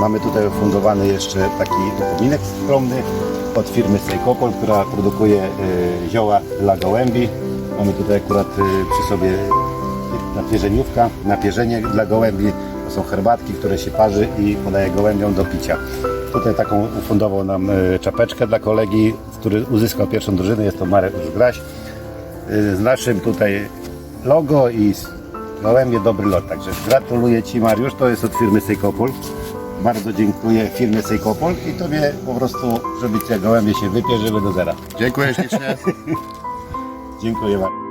Mamy tutaj ufundowany jeszcze taki upominek skromny od firmy Sejkopol, która produkuje e, zioła dla gołębi. Mamy tutaj akurat e, przy sobie napierzeniówka, napierzenie dla gołębi. To są herbatki, które się parzy i podaje gołębiom do picia. Tutaj taką ufundował nam e, czapeczkę dla kolegi, który uzyskał pierwszą drużynę. Jest to Marek Graś. Z naszym tutaj logo i gołębie dobry lot. Także gratuluję Ci Mariusz, to jest od firmy Sejkopol. Bardzo dziękuję firmie Sejkopol i Tobie po prostu, żeby Cię gołębie się wypierzyły do zera. Dziękuję ślicznie. Dziękuję bardzo.